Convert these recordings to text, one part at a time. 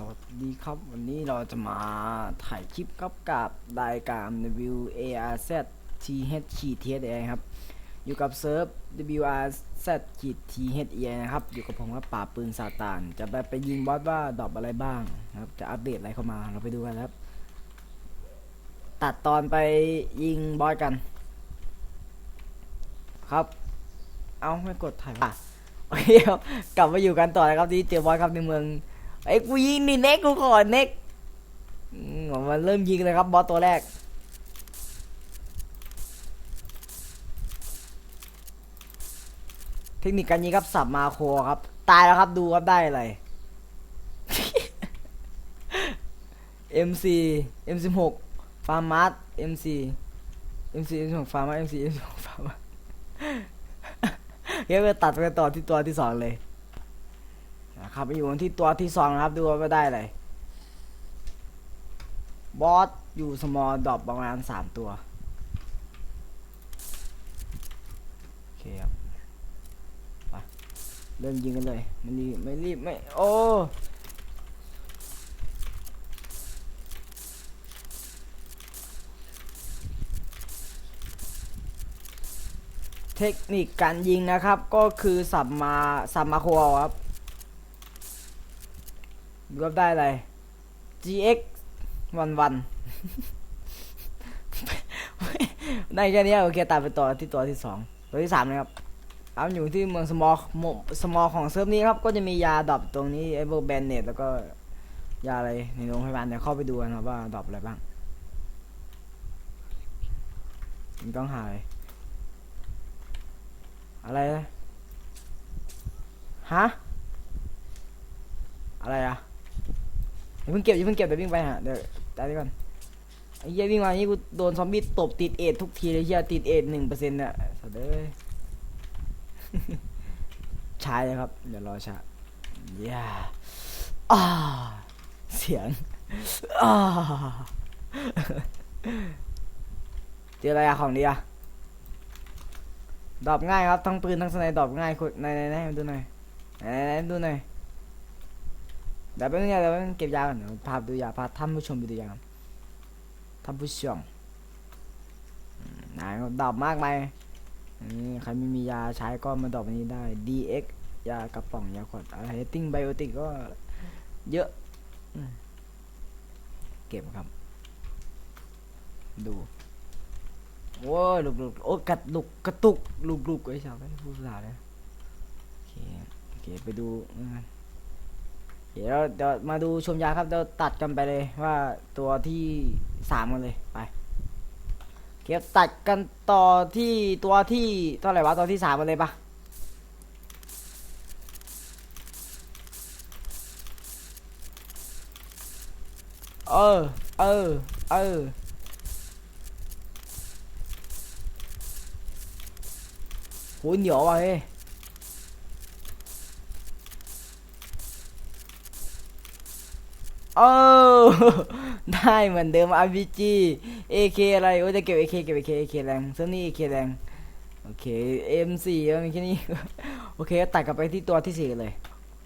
สวัสดีครับวันนี้เราจะมาถ่ายคลิปกับกับรายการ W A R Z T H ขีด T H A ครับ อยู่กับเซิร์ฟ W R Z ขีด T H A นะครับ อยู่กับผมว่าป่าปืนซาตาน จะไปไปยิงบอสว่าดอปอะไรบ้างนะครับ จะอัปเดตอะไรเข้ามาเราไปดูกันครับ ตัดตอนไปยิงบอสกัน ครับ เอาไม่กดถ่ายอะโอเคครับ กลับมาอยู่กันต่อนะครับที่เจอบอสครับในเมือง ไอ้กูยิงนี่เน็กกูขอเน็กมันเริ่มยิงเลยครับบอสตัวแรกเทคนิคการยิงครับสับมาโครครับ ตายแล้วครับดูครับได้อะไร MC M16 ฟาร์มัส MC MC M16 ฟาร์มัส MC M16 ฟาร์มัสเดี๋ยไปตัดไปต่อที่ตัวที่สองเลย นะครับไปอยู่ที่ตัวที่สองนะครับดูว่าได้อะไรบอสอยู่สมอลดรอปประมาณสามตัวโอเคครับไปเริ่มยิงกันเลยไม่รีบไม่รีบไม่โอ้เทคนิคการยิงนะครับก็คือสับมาสับมาโคเอาครับ ดูรับได้อะไร GX วันวันได้แค่นี้โอเคตัดไปต่อที่ตัวที่สองตัวที่สามนะครับเอาอยู่ที่เมืองสมอลสมอลของเซิร์ฟนี้ครับ ก็จะมียาดรอปตรงนี้ไอ้พวกแบนเนตแล้วก็ยาอะไรในโรงพยาบาลเดี๋ยวเข้าไปดูกันครับว่าดรอปอะไรบ้างมันต้องหาอะไรอะไรฮะอะไรอะ อย่าเพิ่งเก็บอย่าเพิ่งเก็บเดี๋ยววิ่งไปฮะเดี๋ยวตายไปก่อนไอ้เหี้ยวิ่งมาอย่างนี้กูโดนซอมบี้ตบติดเอททุกทีเลยเหี้ยติดเอทหนึ่งเปอร์เซ็นต์เนี่ยสัตว์เอ้ยใช้เลยครับ เดี๋ยวรอชาย่าอ่าเสียงอ่าเจออะไรอะของดีอะดรอปง่ายครับ ทั้งปืนทั้งสไนด์ดรอปง่ายคุณไหนไหนไหนมดูหน่อยไหนไหนดูหน่อย เดี๋ยวแป๊บนึงนะเดี๋ยวแป๊บนึงเก็บยาก่อนเดี๋ยวพาดูยาพาท่านผู้ชมไปดูยาครับท่านผู้ชมไหนดอปมากมายนี่ใครไม่มียาใช้ก็มาดอปอันนี้ได้ DX ยากระป๋องยาขวดอะไรติ้งไบโอติกก็เยอะเก็บครับ ดูโอ้ยลุกลุกโอ้กระลุกกระตุกลุกลุกไอ้ชาวไม่พูดภาษาเลยโอเคโอเคไปดูนะ เดี๋ยวเดี๋ยวมาดูชมยาครับเดี๋ยวตัดกันไปเลยว่าตัวที่สามกันเลยไปเก็บตัดกันต่อที่ตัวที่เท่าไหร่วะตัวที่สามกันเลยปะเออ เออ เออ โหเหนียวว่ะเฮ้ ยเออได้เหมือนเดิม RPG AK อะไร โอ้จะเก็บ AK เก็บ AK AK แรงเซอร์นี่ AK แรง โอเค M4 เอามีแค่นี้ โอเคตัดกลับไปที่ตัวที่สี่เลย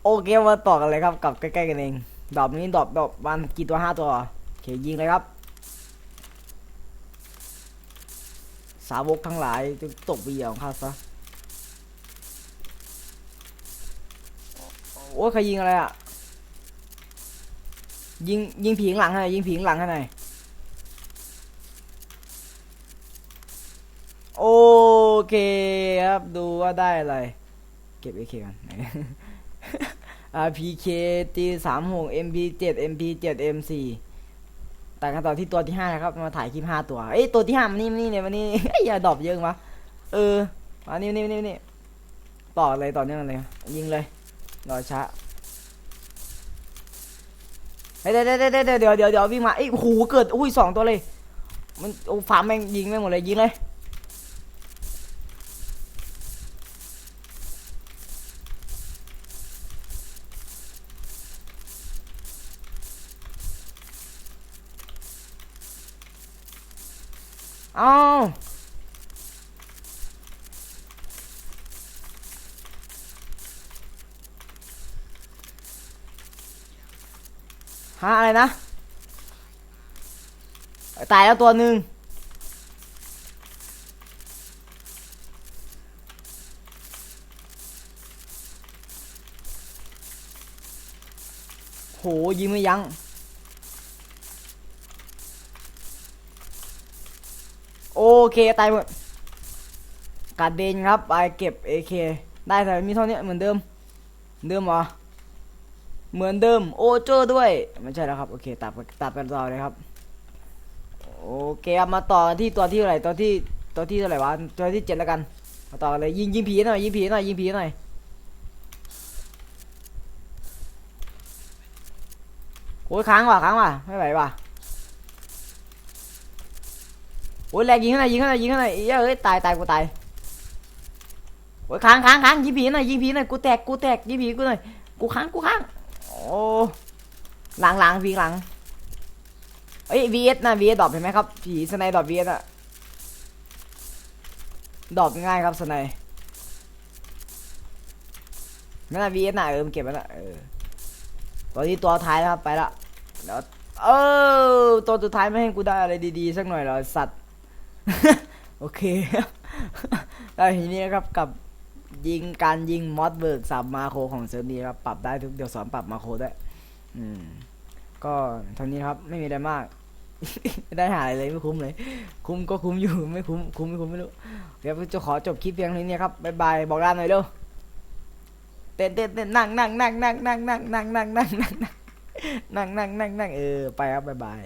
โอเค มาต่อกันเลยครับ กับใกล้ๆกันเอง ดอกนี้ดอกดอกวันกี่ตัวห้าตัว โอเค ยิงเลยครับ สาวกทั้งหลายจะตกเหยียของข้าซะ โอ้ใครยิงอะไรอะ ยิงยิงผีข้างหลังให้หน่อยยิงผีข้างหลังให้หน่อยโอเคครับดูว่าได้อะไร เก็บ AK กัน RPK T สามหก MP เจ็ด MP เจ็ด M สี่แต่กันต่อที่ตัวที่ห้านะครับมาถ่ายคลิปห้าตัวเอ้ยตัวที่ห้ามันนี่มันนี่เนี่ยมันนี่ อย่าดรอปเยอะวะเออมานี่นี่นี่นี่ต่อเลยต่อเนื่องเลยยิงเลยรอช้า เดี๋ยวเดี๋ยวเดี๋ยวเดี๋ยวเดี๋ยวเดี๋ยววิ่งมาเอ้ยโอ้โหเกิดอุ้ยสองตัวเลย มันโอ้ฟาร์มแม่งยิงแม่งหมดเลยยิงเลยอ้า ฮะอะไรนะ ตายแล้วตัวหนึ่งโหยิงไม่ยั้งโอเค ตายหมดกัดเดนครับ ไปเก็บ AK ได้แต่มีเท่านี้เหมือนเดิมเหมือนเดิมเหรอ เหมือนเดิมโอโจ้ด้วยไม่ใช่แล้วครับ โอเคตัดตัดกันต่อเลยครับ โอเคครับมาต่อที่ตัวที่เท่าไหร่ตัวที่ตัวที่เท่าไหร่วะตัวที่เจ็ดแล้วกัน มาต่อเลยยิงยิงผีหน่อยยิงผีหน่อยยิงผีหน่อยโอ้ยค้างว่ะค้างว่ะไม่ไหวว่ะโอ้ยแรงยิงข้างในยิงข้างในยิงข้างในเอ้ยเอ้ยตายตายกูตายโอ้ยค้างค้างค้างยิงผีหน่อยยิงผีหน่อยกูแตกกูแตกยิงผีกูหน่อยกูค้างกูค้าง โอ้หลังหลังผีหลังเอ้ย VS นะ VS ดรอปเห็นไหมครับผีสไนดรอป VS อะดรอปง่ายครับสไนนั่นน่ะ VS น่ะเออมเก็บไว้ละเออตัวนี้ตัวท้ายแล้วครับไปละเดี๋ยวเออตัวสุดท้ายไม่ให้กูได้อะไรดีๆสักหน่อยเหรอสัตว์ โอเคแล้ทีนี้ครับกับ ยิงการยิงมอสเบิร์กสับมาโคของเซิร์ฟนี้ครับปรับได้ทุกเดี๋ยวสอนปรับมาโคด้วยอืม ก็เท่านี้ครับไม่มีอะไรมาก ไม่ได้หาอะไรเลยไม่คุ้มเลย คุ้มก็คุ้มอยู่ไม่คุ้มคุ้มไม่คุ้มไม่รู้เดี๋ยวจะขอจบคลิปเพียงเท่านี้ครับบ๊ายบายบอกลาหน่อยเร็วเต้นเต้นเต้นนั่งนั่งนั่งนั่งนั่งนั่งนั่งนั่งนั่งนั่งนั่งนั่งนั่งนั่งนั่งเออไปครับบ๊ายบาย